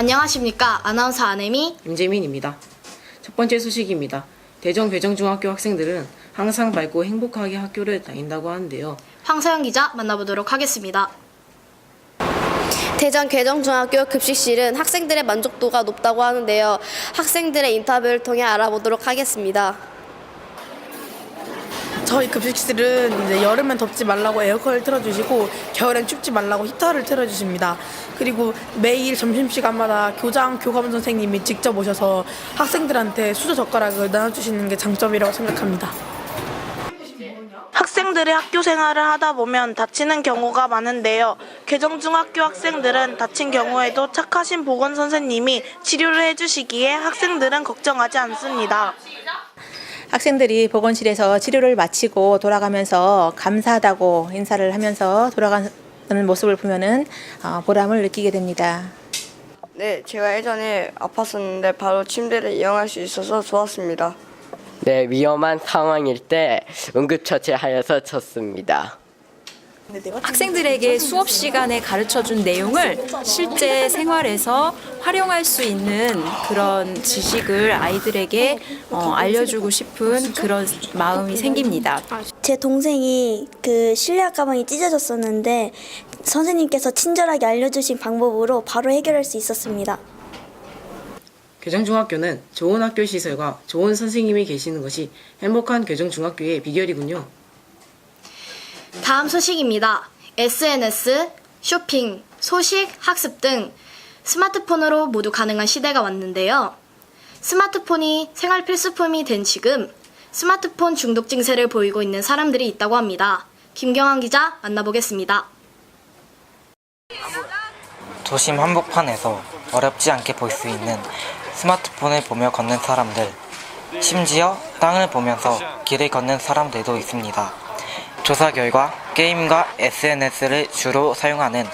안녕하십니까. 아나운서 안혜미. 임재민입니다. 첫 번째 소식입니다. 대전 괴정중학교 학생들은 항상 밝고 행복하게 학교를 다닌다고 하는데요. 황서영 기자 만나보도록 하겠습니다. 대전 괴정중학교 급식실은 학생들의 만족도가 높다고 하는데요. 학생들의 인터뷰를 통해 알아보도록 하겠습니다. 저희 급식실은 이제 여름엔 덥지 말라고 에어컨을 틀어주시고 겨울엔 춥지 말라고 히터를 틀어주십니다. 그리고 매일 점심시간마다 교장 교감 선생님이 직접 오셔서 학생들한테 수저 젓가락을 나눠주시는 게 장점이라고 생각합니다. 학생들이 학교 생활을 하다 보면 다치는 경우가 많은데요. 개정중학교 학생들은 다친 경우에도 착하신 보건 선생님이 치료를 해주시기에 학생들은 걱정하지 않습니다. 학생들이 보건실에서 치료를 마치고 돌아가면서 감사하다고 인사를 하면서 돌아가는 모습을 보면은 어, 보람을 느끼게 됩니다. 네, 제가 예전에 아팠었는데 바로 침대를 이용할 수 있어서 좋았습니다. 네, 위험한 상황일 때 응급처치하여서 쳤습니다. 학생들에게 수업 시간에 가르쳐 준 내용을 실제 생활에서 활용할 수 있는 그런 지식을 아이들에게 어, 알려주고 싶은 그런 마음이 생깁니다. 제 동생이 그 실내화 가방이 찢어졌었는데 선생님께서 친절하게 알려주신 방법으로 바로 해결할 수 있었습니다. 괴정중학교는 좋은 학교 시설과 좋은 선생님이 계시는 것이 행복한 괴정중학교의 비결이군요. 다음 소식입니다. SNS, 쇼핑, 소식, 학습 등 스마트폰으로 모두 가능한 시대가 왔는데요. 스마트폰이 생활 필수품이 된 지금 스마트폰 중독 증세를 보이고 있는 사람들이 있다고 합니다. 김경환 기자 만나보겠습니다. 도심 한복판에서 어렵지 않게 볼 수 있는 스마트폰을 보며 걷는 사람들, 심지어 땅을 보면서 길을 걷는 사람들도 있습니다. 조사 결과 게임과 SNS를 주로 사용하는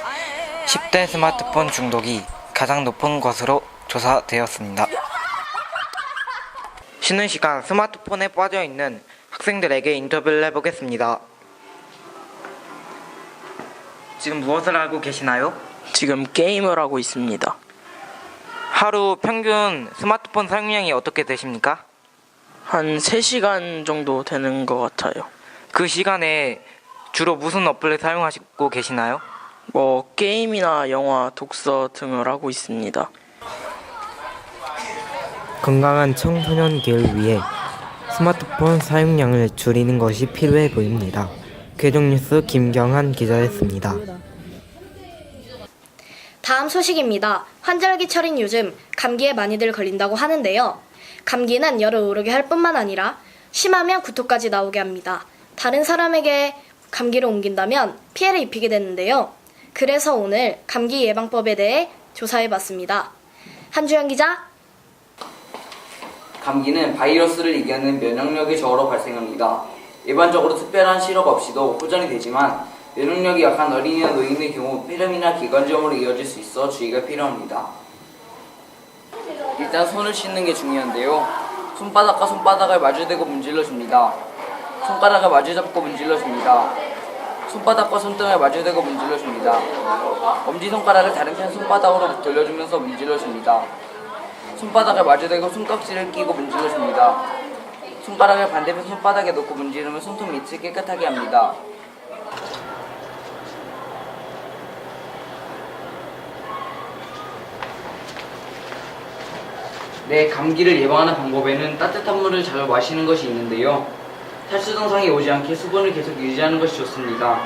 10대 스마트폰 중독이 가장 높은 것으로 조사되었습니다. 쉬는 시간 스마트폰에 빠져 있는 학생들에게 인터뷰를 해보겠습니다. 지금 무엇을 하고 계시나요? 지금 게임을 하고 있습니다. 하루 평균 스마트폰 사용량이 어떻게 되십니까? 한 3시간 정도 되는 것 같아요. 그 시간에 주로 무슨 어플을 사용하시고 계시나요? 뭐 게임이나 영화, 독서 등을 하고 있습니다. 건강한 청소년기를 위해 스마트폰 사용량을 줄이는 것이 필요해 보입니다. 괴종뉴스 김경한 기자였습니다. 다음 소식입니다. 환절기철인 요즘 감기에 많이들 걸린다고 하는데요. 감기는 열을 오르게 할 뿐만 아니라 심하면 구토까지 나오게 합니다. 다른 사람에게 감기를 옮긴다면 피해를 입히게 되는데요. 그래서 오늘 감기 예방법에 대해 조사해 봤습니다. 한주영 기자, 감기는 바이러스를 이겨내는 면역력의 저하로 발생합니다. 일반적으로 특별한 시력 없이도 호전이 되지만 면역력이 약한 어린이나 노인의 경우 폐렴이나 기관지염으로 이어질 수 있어 주의가 필요합니다. 일단 손을 씻는 게 중요한데요. 손바닥과 손바닥을 마주대고 문질러 줍니다. 손가락을 마주잡고 문질러 줍니다. 손바닥과 손등을 마주대고 문질러 줍니다. 엄지손가락을 다른 편 손바닥으로 돌려주면서 문질러 줍니다. 손바닥을 마주대고 손깍지를 끼고 문질러 줍니다. 손가락을 반대편 손바닥에 놓고 문지르면 손톱 밑을 깨끗하게 합니다. 네, 감기를 예방하는 방법에는 따뜻한 물을 잘 마시는 것이 있는데요. 탈수 증상이 오지 않게 수분을 계속 유지하는 것이 좋습니다.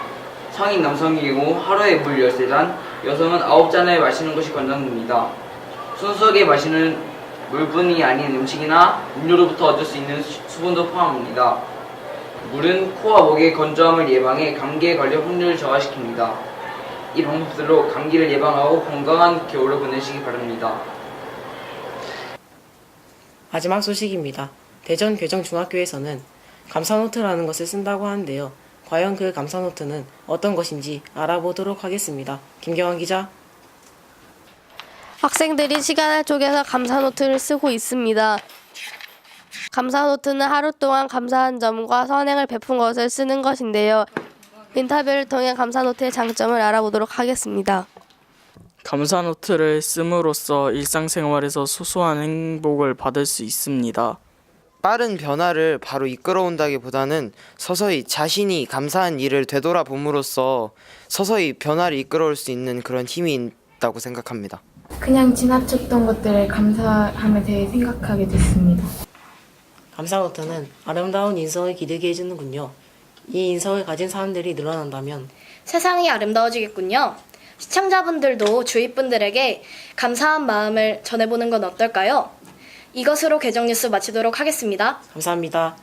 성인 남성의 경우 하루에 물 13잔, 여성은 9잔을 마시는 것이 권장됩니다. 순수하게 마시는 물뿐이 아닌 음식이나 음료로부터 얻을 수 있는 수- 수분도 포함합니다. 물은 코와 목의 건조함을 예방해 감기에 걸려 확률을 저하시킵니다. 이 방법들로 감기를 예방하고 건강한 겨울을 보내시기 바랍니다. 마지막 소식입니다. 대전 괴정중학교에서는 감사노트라는 것을 쓴다고 하는데요. 과연 그 감사노트는 어떤 것인지 알아보도록 하겠습니다. 김경환 기자. 학생들이 시간을 쪼개서 감사 노트를 쓰고 있습니다. 감사 노트는 하루 동안 감사한 점과 선행을 베푼 것을 쓰는 것인데요. 인터뷰를 통해 감사 노트의 장점을 알아보도록 하겠습니다. 감사 노트를 씀으로써 일상생활에서 소소한 행복을 받을 수 있습니다. 빠른 변화를 바로 이끌어온다기보다는 서서히 자신이 감사한 일을 되돌아봄으로써 서서히 변화를 이끌어올 수 있는 그런 힘이 있다고 생각합니다. 그냥 지나쳤던 것들에 감사함에 대해 생각하게 됐습니다. 감사 노트는 아름다운 인성을 기르게 해주는군요. 이 인성을 가진 사람들이 늘어난다면 세상이 아름다워지겠군요. 시청자분들도 주위 분들에게 감사한 마음을 전해보는 건 어떨까요? 이것으로 개정 뉴스 마치도록 하겠습니다. 감사합니다.